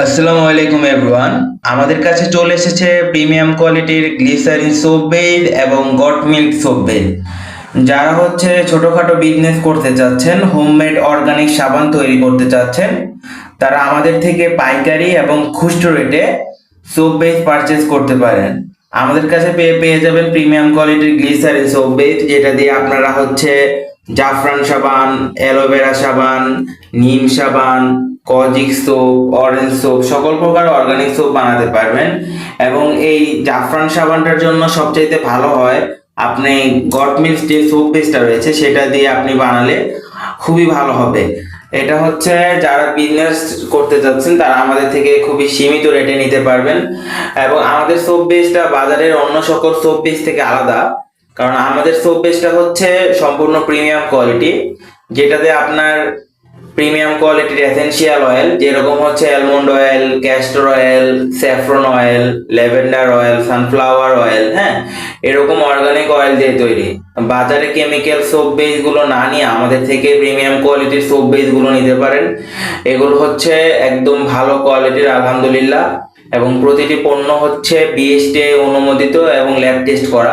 আসসালামু আলাইকুম এভরিওয়ান। আমাদের কাছে চলে এসেছে প্রিমিয়াম কোয়ালিটির গ্লিসারিন সোপ বেদ এবং গট মিল্ক সোপ বেদ যারা হচ্ছে ছোটখাটো বিজনেস করতে চাচ্ছেন, হোমমেড অর্গানিক সাবান তৈরি করতে চাচ্ছেন, তারা আমাদের থেকে পাইকারি এবং খুচরো রেটে সোপ বেদ পারচেস করতে পারেন। আমাদের কাছে পেয়ে পেয়ে যাবেন প্রিমিয়াম কোয়ালিটির গ্লিসারিন সোপ বেদ যেটা দিয়ে আপনারা হচ্ছে জাফরান সাবান অ্যালোভেরা সাবান, নিম সাবান, কজিক সোপ অরেঞ্জ সোপ সকল প্রকার অর্গানিক সোপ বানাতে পারবেন। এবং এই জাফরান সাবানটার জন্য সবচাইতে ভালো হয়, আপনি গট যে সোপ বেসটা রয়েছে, সেটা দিয়ে আপনি বানালে খুবই ভালো হবে। এটা হচ্ছে যারা বিজনেস করতে চাচ্ছেন তারা আমাদের থেকে খুবই সীমিত রেটে নিতে পারবেন। এবং আমাদের সোপ বেসটা বাজারের অন্য সকল সোপ বেস থেকে আলাদা। কারণ আমাদের সোপ বেসটা হচ্ছে সম্পূর্ণ প্রিমিয়াম কোয়ালিটি যেটাতে আপনার প্রিমিয়াম কোয়ালিটির এসেন্সিয়াল অয়েল যেরকম হচ্ছে almond oil castor oil saffron oil lavender oil sunflower oil হ্যাঁ? এরকম অর্গানিক অয়েল দিয়ে তৈরি। বাজারে কেমিক্যাল সোপ বেসগুলো না নিয়ে আমাদের থেকে প্রিমিয়াম কোয়ালিটির সোপ বেসগুলো নিতে পারেন। এগুলো হচ্ছে একদম ভালো কোয়ালিটির আলহামদুলিল্লাহ। এবং প্রতিটি পণ্য হচ্ছে বিএসটি অনুমোদিত এবং ল্যাব টেস্ট করা।